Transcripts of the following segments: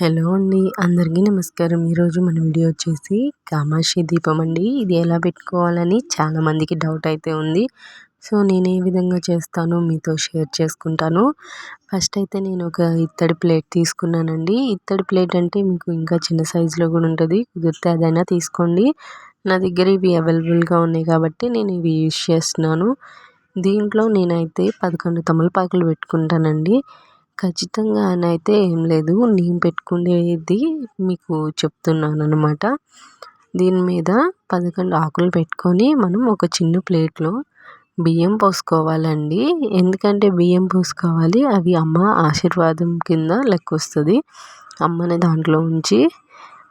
Hello అండి అందరికీ నమస్కారం. ఈరోజు మన వీడియో వచ్చేసి కామాక్షి దీపం అండి. ఇది ఎలా పెట్టుకోవాలని చాలామందికి డౌట్ అయితే ఉంది. సో నేను ఏ విధంగా చేస్తానో మీతో షేర్ చేసుకుంటాను. ఫస్ట్ అయితే నేను ఒక ఇత్తడి ప్లేట్ తీసుకున్నానండి. ఇత్తడి ప్లేట్ అంటే మీకు ఇంకా చిన్న సైజులో కూడా ఉంటుంది. కుదిరితే అదైనా తీసుకోండి. నా దగ్గర ఇవి అవైలబుల్గా ఉన్నాయి కాబట్టి నేను ఇవి యూజ్ చేస్తున్నాను. దీంట్లో నేనైతే పదకొండు తమలపాకులు పెట్టుకుంటానండి. ఖచ్చితంగా అని అయితే ఏం లేదు. నేను పెట్టుకునేది మీకు చెప్తున్నాను అనమాట దీని మీద పదకొండు ఆకులు పెట్టుకొని మనం ఒక చిన్న ప్లేట్లో బియ్యం పోసుకోవాలండి. ఎందుకంటే బియ్యం పోసుకోవాలి అవి అమ్మ ఆశీర్వాదం కింద లెక్క వస్తుంది అమ్మని దాంట్లో ఉంచి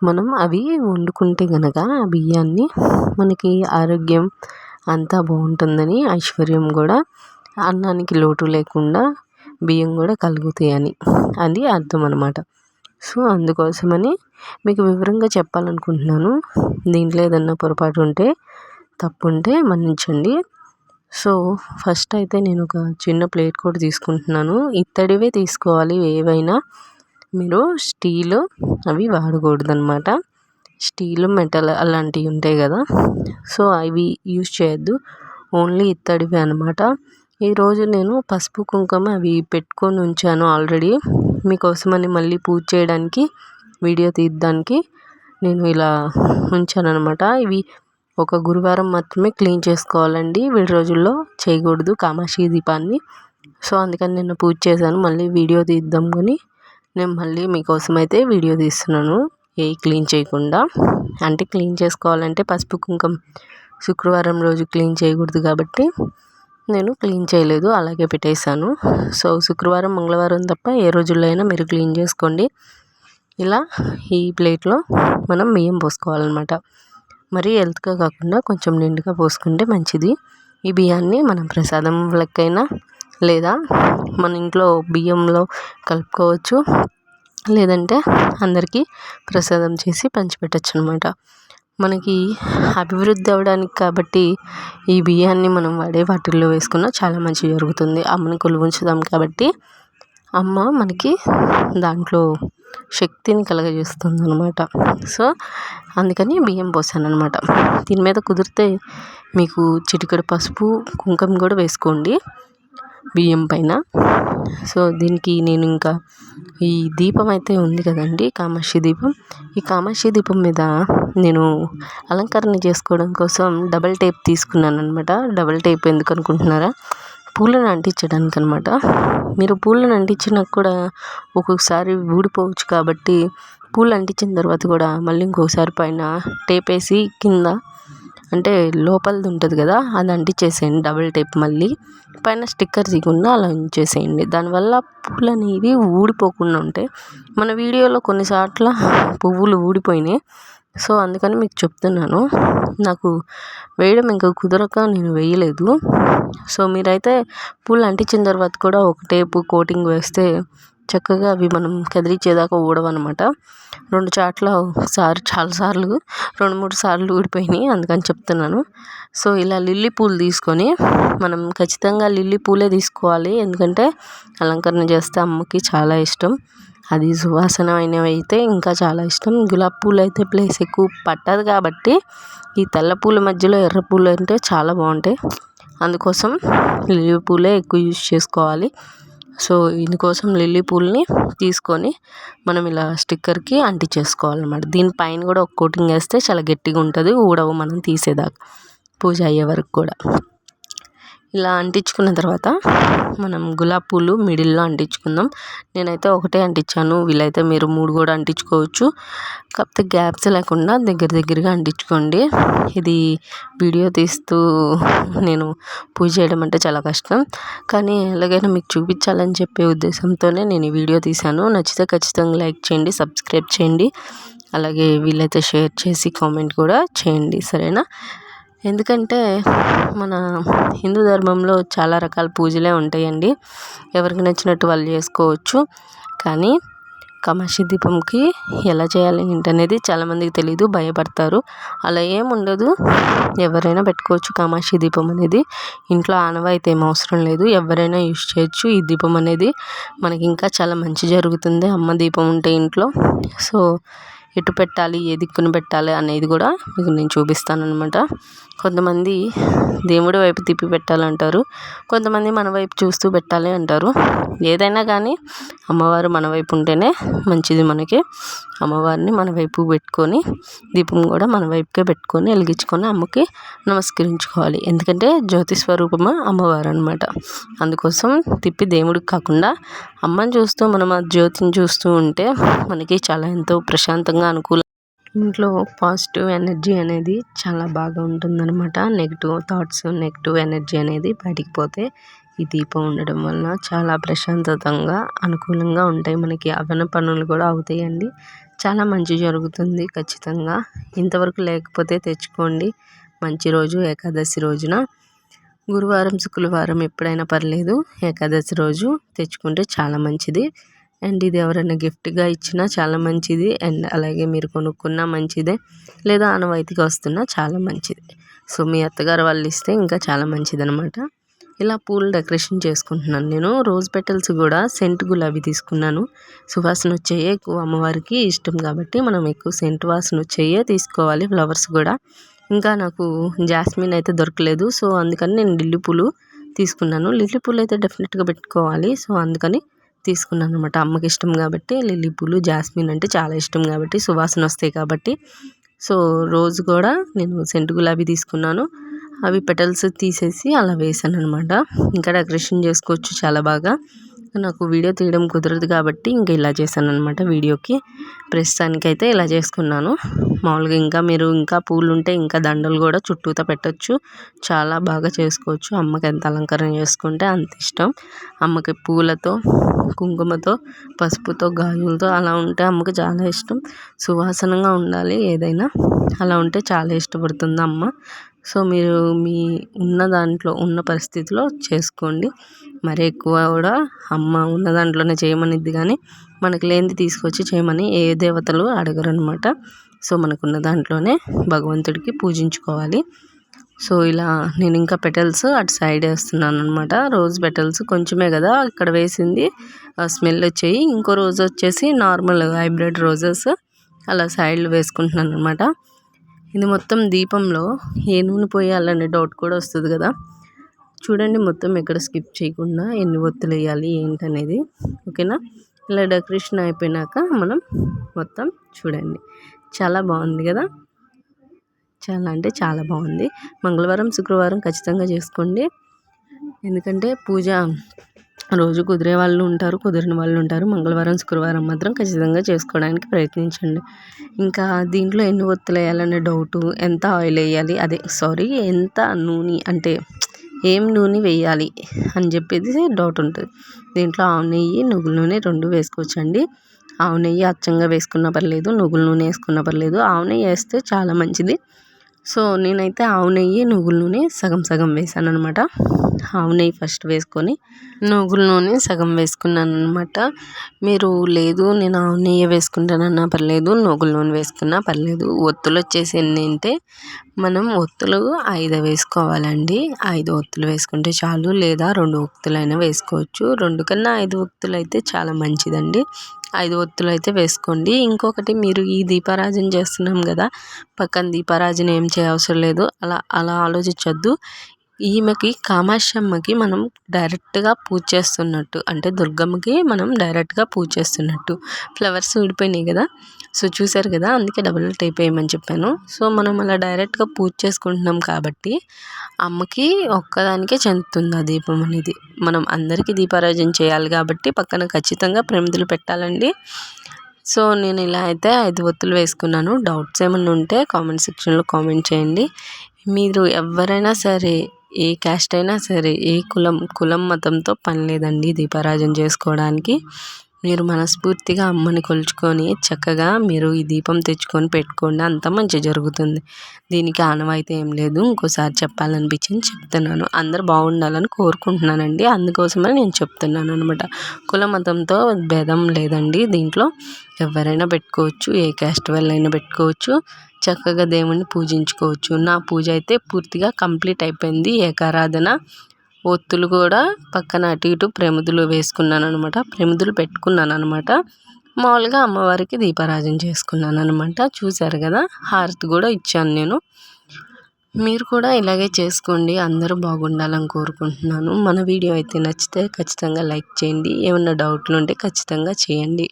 మనం అవి వండుకుంటే కనుక ఆ బియ్యాన్ని మనకి ఆరోగ్యం అంతా బాగుంటుందని ఐశ్వర్యం కూడా అన్నానికి లోటు లేకుండా బియ్యం కూడా కలుగుతాయని అది అర్థం అనమాట సో అందుకోసమని మీకు వివరంగా చెప్పాలనుకుంటున్నాను. దీంట్లో ఏదన్నా పొరపాటు ఉంటే తప్పు ఉంటే మన్నించండి. సో ఫస్ట్ అయితే నేను ఒక చిన్న ప్లేట్ కూడా తీసుకుంటున్నాను. ఇత్తడివే తీసుకోవాలి. ఏవైనా మీరు స్టీల్ అవి వాడకూడదు అనమాట స్టీల్ మెటల్ అలాంటివి ఉంటాయి కదా. సో అవి యూజ్ చేయొద్దు. ఓన్లీ ఇత్తడివే అనమాట ఈరోజు నేను పసుపు కుంకుమ అవి పెట్టుకొని ఉంచాను ఆల్రెడీ. మీకోసమని మళ్ళీ పూజ చేయడానికి వీడియో తీయడానికి నేను ఇలా ఉంచాను అనమాట ఇవి ఒక గురువారం మాత్రమే క్లీన్ చేసుకోవాలండి. వీడి రోజుల్లో చేయకూడదు కామాక్షి దీపాన్ని. సో అందుకని నేను పూజ చేశాను. మళ్ళీ వీడియో తీద్దాం కానీ నేను మళ్ళీ మీకోసం అయితే వీడియో తీస్తున్నాను. ఏ క్లీన్ చేయకుండా. అంటే క్లీన్ చేసుకోవాలంటే పసుపు కుంకుమ శుక్రవారం రోజు క్లీన్ చేయకూడదు కాబట్టి నేను క్లీన్ చేయలేదు అలాగే పెట్టేశాను. సో శుక్రవారం మంగళవారం తప్ప ఏ రోజుల్లో అయినా మీరు క్లీన్ చేసుకోండి. ఇలా ఈ ప్లేట్లో మనం బియ్యం పోసుకోవాలన్నమాట. మరీ హెల్త్గా కాకుండా కొంచెం నిండుగా పోసుకుంటే మంచిది. ఈ బియ్యాన్ని మనం ప్రసాదం లెక్కైనా లేదా మన ఇంట్లో బియ్యంలో కలుపుకోవచ్చు. లేదంటే అందరికీ ప్రసాదం చేసి పంచిపెట్టచ్చు అనమాట మనకి అభివృద్ధి అవ్వడానికి కాబట్టి ఈ బియ్యాన్ని మనం వాడే వాటిల్లో వేసుకున్న చాలా మంచి జరుగుతుంది. అమ్మని కొలువు ఉంచుదాం కాబట్టి అమ్మ మనకి దాంట్లో శక్తిని కలగజేస్తుంది అనమాట సో అందుకని బియ్యం పోసాను అనమాట దీని మీద కుదిరితే మీకు చిటికెడు పసుపు కుంకుమ కూడా వేసుకోండి. బియ్యం పైన. సో దీనికి నేను ఇంకా ఈ దీపం అయితే ఉంది కదండి కామాక్షి దీపం. ఈ కామాక్షి దీపం మీద నేను అలంకరణ చేసుకోవడం కోసం డబల్ టేప్ తీసుకున్నాను అనమాట డబల్ టేప్ ఎందుకు అనుకుంటున్నారా? పూలను అంటించడానికి అనమాట మీరు పూలను అంటించినా కూడా ఒక్కొక్కసారి ఊడిపోవచ్చు కాబట్టి పూలు అంటించిన తర్వాత కూడా మళ్ళీ ఇంకోసారి పైన టేప్ వేసి కింద అంటే లోపలది ఉంటుంది కదా అది అంటించేసేయండి డబుల్ టేప్ మళ్ళీ. పైన స్టిక్కర్ తీయకుండా అలా ఉంచేసేయండి. దానివల్ల పువ్వులు అనేవి ఊడిపోకుండా ఉంటాయి. మన వీడియోలో కొన్నిసార్లు పువ్వులు ఊడిపోయినాయి. సో అందుకని మీకు చెప్తున్నాను. నాకు వేయడం ఇంకా కుదరక నేను వేయలేదు. సో మీరైతే పూలు అంటించిన తర్వాత కూడా ఒక టేపు కోటింగ్ వేస్తే చక్కగా అవి మనం కదిలించేదాకా ఊడవన్నమాట. రెండు చాట్ల ఒకసారి చాలాసార్లు రెండు మూడు సార్లు ఊడిపోయినాయి అందుకని చెప్తున్నాను. సో ఇలా లిల్లీ పూలు తీసుకొని మనం ఖచ్చితంగా లిల్లీ పూలే తీసుకోవాలి. ఎందుకంటే అలంకరణ చేస్తే అమ్మకి చాలా ఇష్టం. అది సువాసన అయినవి అయితే ఇంకా చాలా ఇష్టం. గులాబీ పూలు అయితే ప్లేస్ ఎక్కువ పట్టదు కాబట్టి ఈ తెల్ల పూల మధ్యలో ఎర్ర పూలు అంటే చాలా బాగుంటాయి. అందుకోసం లిల్లీ పూలే ఎక్కువ యూజ్ చేసుకోవాలి. సో ఇందుకోసం లిల్లీ పూలని తీసుకొని మనం ఇలా స్టిక్కర్కి అంటించేసుకోవాలన్నమాట. దీనిపైన కూడా ఒక కోటింగ్ వేస్తే చాలా గట్టిగా ఉంటుంది ఊడవు మనం తీసేదాకా పూజ అయ్యే వరకు కూడా. ఇలా అంటించుకున్న తర్వాత మనం గులాబీ పూలు మిడిల్లో అంటించుకుందాం. నేనైతే ఒకటే అంటించాను. వీలైతే మీరు మూడు కూడా అంటించుకోవచ్చు. కాకపోతే గ్యాప్స్ లేకుండా దగ్గర దగ్గరగా అంటించుకోండి. ఇది వీడియో తీస్తూ నేను పూజ చేయడం అంటే చాలా కష్టం. కానీ ఎలాగైనా మీకు చూపించాలని చెప్పే ఉద్దేశంతోనే నేను ఈ వీడియో తీశాను. నచ్చితే ఖచ్చితంగా లైక్ చేయండి సబ్స్క్రైబ్ చేయండి. అలాగే వీలైతే షేర్ చేసి కామెంట్ కూడా చేయండి. సరేనా? ఎందుకంటే మన హిందూ ధర్మంలో చాలా రకాల పూజలే ఉంటాయండి. ఎవరికి నచ్చినట్టు వాళ్ళు చేసుకోవచ్చు. కానీ కమాక్షి దీపంకి ఎలా చేయాలి ఏంటనేది చాలామందికి తెలియదు భయపడతారు. అలా ఏం ఉండదు. ఎవరైనా పెట్టుకోవచ్చు కామాక్షి దీపం అనేది. ఇంట్లో ఆనవాయితీ ఏం అవసరం లేదు. ఎవరైనా యూజ్ చేయొచ్చు ఈ దీపం అనేది. మనకి ఇంకా చాలా మంచి జరుగుతుంది. అమ్మ దీపం ఉంటే ఇంట్లో. సో ఎటు పెట్టాలి ఏ దిక్కున పెట్టాలి అనేది కూడా మీకు నేను చూపిస్తాను అనమాట కొంతమంది దేవుడి వైపు తిప్పి పెట్టాలంటారు. కొంతమంది మన వైపు చూస్తూ పెట్టాలి అంటారు. ఏదైనా కానీ అమ్మవారు మన వైపు ఉంటేనే మంచిది మనకి. అమ్మవారిని మన వైపు పెట్టుకొని దీపం కూడా మన వైపుకే పెట్టుకొని వెలిగించుకొని అమ్మకి నమస్కరించుకోవాలి. ఎందుకంటే జ్యోతి స్వరూపము అమ్మవారు అనమాట అందుకోసం తిప్పి దేవుడికి కాకుండా అమ్మని చూస్తూ మనం ఆ జ్యోతిని చూస్తూ ఉంటే మనకి చాలా ఎంతో ప్రశాంతంగా అనుకూలం. ఇంట్లో పాజిటివ్ ఎనర్జీ అనేది చాలా బాగా ఉంటుందన్నమాట. నెగిటివ్ థాట్స్ నెగిటివ్ ఎనర్జీ అనేది బయటికి పోతే ఈ దీపం ఉండడం వలన చాలా ప్రశాంతతంగా అనుకూలంగా ఉంటాయి. మనకి అవన పనులు కూడా అవుతాయండి. చాలా మంచి జరుగుతుంది ఖచ్చితంగా. ఇంతవరకు లేకపోతే తెచ్చుకోండి. మంచి రోజు ఏకాదశి రోజున. గురువారం శుక్రవారం ఎప్పుడైనా పర్లేదు. ఏకాదశి రోజు తెచ్చుకుంటే చాలా మంచిది. అండ్ ఇది ఎవరైనా గిఫ్ట్గా ఇచ్చినా చాలా మంచిది. అండ్ అలాగే మీరు కొనుక్కున్నా మంచిదే. లేదా ఆనవాయితీగా వస్తున్నా చాలా మంచిది. సో మీ అత్తగారు వాళ్ళు ఇస్తే ఇంకా చాలా మంచిది అనమాట ఇలా పూలు డెకరేషన్ చేసుకుంటున్నాను నేను. రోజ్ పెటల్స్ కూడా సెంట్ గులాబీ తీసుకున్నాను. సువాసన వచ్చేయే ఎక్కువ అమ్మవారికి ఇష్టం కాబట్టి మనం ఎక్కువ సెంట్ వాసన వచ్చేయే తీసుకోవాలి ఫ్లవర్స్ కూడా. ఇంకా నాకు జాస్మిన్ అయితే దొరకలేదు. సో అందుకని నేను లిల్లీ పూలు తీసుకున్నాను. లిల్లీ పూలు అయితే డెఫినెట్గా పెట్టుకోవాలి. సో అందుకని తీసుకున్నాను అనమాట అమ్మకి ఇష్టం కాబట్టి లిల్లీ పూలు జాస్మిన్ అంటే చాలా ఇష్టం కాబట్టి సువాసన వస్తాయి కాబట్టి. సో రోజు కూడా నేను సెంటు గులాబీ తీసుకున్నాను. అవి పెటల్స్ తీసేసి అలా వేసాను అనమాట ఇంకా డెకరేషన్ చేసుకోవచ్చు చాలా బాగా. నాకు వీడియో తీయడం కుదరదు కాబట్టి ఇంకా ఇలా చేశాను అనమాట వీడియోకి. ప్రస్తుతానికి అయితే ఇలా చేసుకున్నాను. మామూలుగా ఇంకా మీరు ఇంకా పూలు ఉంటే ఇంకా దండలు కూడా చుట్టూతో పెట్టచ్చు. చాలా బాగా చేసుకోవచ్చు. అమ్మకి ఎంత అలంకరణ చేసుకుంటే అంత ఇష్టం. అమ్మకి పూలతో కుంకుమతో పసుపుతో గాజులతో అలా ఉంటే అమ్మకి చాలా ఇష్టం. సువాసనగా ఉండాలి ఏదైనా. అలా ఉంటే చాలా ఇష్టపడుతుంది అమ్మ. సో మీరు మీ ఉన్న దాంట్లో ఉన్న పరిస్థితిలో చేసుకోండి. మరి ఎక్కువ కూడా అమ్మ ఉన్న దాంట్లోనే చేయమనిద్ది కానీ మనకు లేనిది తీసుకొచ్చి చేయమని ఏ దేవతలు అడగరు అనమాట సో మనకున్న దాంట్లోనే భగవంతుడికి పూజించుకోవాలి. సో ఇలా నేను ఇంకా పెటల్స్ అటు సైడ్ వేస్తున్నాను అనమాట రోజ్ పెటల్స్ కొంచెమే కదా ఇక్కడ వేసింది. స్మెల్ వచ్చాయి. ఇంకో రోజు వచ్చేసి నార్మల్ హైబ్రిడ్ రోజెస్ అలా సైడ్లు వేసుకుంటున్నాను అనమాట ఇది మొత్తం దీపంలో ఏ నూనె పోయాలనే డౌట్ కూడా వస్తుంది కదా. చూడండి మొత్తం ఎక్కడ స్కిప్ చేయకుండా ఎన్ని ఒత్తులు వేయాలి ఏంటనేది. ఓకేనా? ఇలా డెకరేషన్ అయిపోయినాక మనం మొత్తం చూడండి. చాలా బాగుంది కదా? చాలా అంటే చాలా బాగుంది. మంగళవారం శుక్రవారం ఖచ్చితంగా చేసుకోండి. ఎందుకంటే పూజ రోజు కుదిరే వాళ్ళు ఉంటారు కుదిరిన వాళ్ళు ఉంటారు. మంగళవారం శుక్రవారం మాత్రం ఖచ్చితంగా చేసుకోవడానికి ప్రయత్నించండి. ఇంకా దీంట్లో ఎన్ని ఒత్తులు వేయాలనే డౌటు ఎంత ఆయిల్ వేయాలి అదే సారీ ఎంత నూనె అంటే ఏం నూనె వేయాలి అని చెప్పేసి డౌట్ ఉంటుంది. దీంట్లో ఆవు నెయ్యి నువ్వుల నూనె రెండు వేసుకోవచ్చండి. ఆవు నెయ్యి అచ్చంగా వేసుకున్న పర్లేదు నువ్వుల నూనె వేసుకున్న పర్లేదు. ఆవు నెయ్యి వేస్తే చాలా మంచిది. సో నేనైతే ఆవు నెయ్యి నువ్వుల నూనె సగం సగం వేసాను అనమాట ఆవు నెయ్యి ఫస్ట్ వేసుకొని నువ్వుల నూనె సగం వేసుకున్నాను అనమాట మీరు లేదు నేను ఆవు నెయ్యి వేసుకుంటానన్నా పర్లేదు నువ్వుల నూనె వేసుకున్నా పర్లేదు. ఒత్తులు వచ్చేసి ఎన్ని అంటే మనం ఒత్తులు ఐదు వేసుకోవాలండి. ఐదు ఒత్తులు వేసుకుంటే చాలు లేదా రెండు ఒత్తులైనా వేసుకోవచ్చు. రెండు కన్నా ఐదు ఒత్తులు అయితే చాలా మంచిదండి. ఐదు ఒత్తులు అయితే వేసుకోండి. ఇంకొకటి మీరు ఈ దీపారాజన చేస్తున్నాం కదా పక్కన దీపారాజన ఏం చేయవసరం లేదు. అలా అలా ఆలోచించొద్దు. ఈమెకి కామాక్షమ్మకి మనం డైరెక్ట్గా పూజ చేస్తున్నట్టు. అంటే దుర్గమ్మకి మనం డైరెక్ట్గా పూజ చేస్తున్నట్టు. ఫ్లవర్స్ ఊడిపోయినాయి కదా. సో చూసారు కదా అందుకే డబుల్ టైప్ వేయమని చెప్పాను. సో మనం అలా డైరెక్ట్గా పూజ చేసుకుంటున్నాం కాబట్టి అమ్మకి ఒక్కదానికే చెందుతుంది ఆ దీపం అనేది. మనం అందరికీ దీపారాజన చేయాలి కాబట్టి పక్కన ఖచ్చితంగా ప్రమిదలు పెట్టాలండి. సో నేను ఇలా అయితే ఐదు ఒత్తులు వేసుకున్నాను. డౌట్స్ ఏమైనా ఉంటే కామెంట్ సెక్షన్లో కామెంట్ చేయండి. మీరు ఎవరైనా సరే ఏ క్యాస్ట్ అయినా సరే ఏ కులం కులం మతంతో పని లేదండి దీపారాజన చేసుకోవడానికి. మీరు మనస్ఫూర్తిగా అమ్మని కొలుచుకొని చక్కగా మీరు ఈ దీపం తెచ్చుకొని పెట్టుకోండి అంత మంచి జరుగుతుంది. దీనికి ఆనవాయితీ ఏం లేదు ఇంకోసారి చెప్పాలనిపించింది చెప్తున్నాను. అందరు బాగుండాలని కోరుకుంటున్నానండి. అందుకోసమే నేను చెప్తున్నాను అనమాట కుల మతంతో భేదం లేదండి దీంట్లో. ఎవరైనా పెట్టుకోవచ్చు ఏ క్యాస్ట్ వాళ్ళైనా పెట్టుకోవచ్చు. చక్కగా దేవుణ్ణి పూజించుకోవచ్చు. నా పూజ అయితే పూర్తిగా కంప్లీట్ అయిపోయింది. ఏకారాధన ఒత్తులు కూడా పక్కన అటు ఇటు ప్రమిదులు వేసుకున్నాను అనమాట ప్రమిదులు పెట్టుకున్నాను అనమాట మామూలుగా అమ్మవారికి దీపారాజన చేసుకున్నాను అనమాట చూశారు కదా హారతి కూడా ఇచ్చాను నేను. మీరు కూడా ఇలాగే చేసుకోండి. అందరూ బాగుండాలని కోరుకుంటున్నాను. మన వీడియో అయితే నచ్చితే ఖచ్చితంగా లైక్ చేయండి. ఏమన్నా డౌట్లు ఉంటే ఖచ్చితంగా చేయండి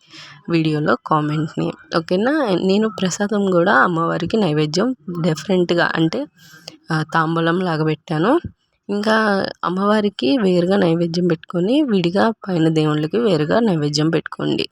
వీడియోలో కామెంట్ని. ఓకేనా? నేను ప్రసాదం కూడా అమ్మవారికి నైవేద్యం డిఫరెంట్గా అంటే తాంబూలం లాగా పెట్టాను. ఇంకా అమ్మవారికి వేరుగా నైవేద్యం పెట్టుకొని విడిగా పైన దేవుళ్ళకి వేరుగా నైవేద్యం పెట్టుకోండి.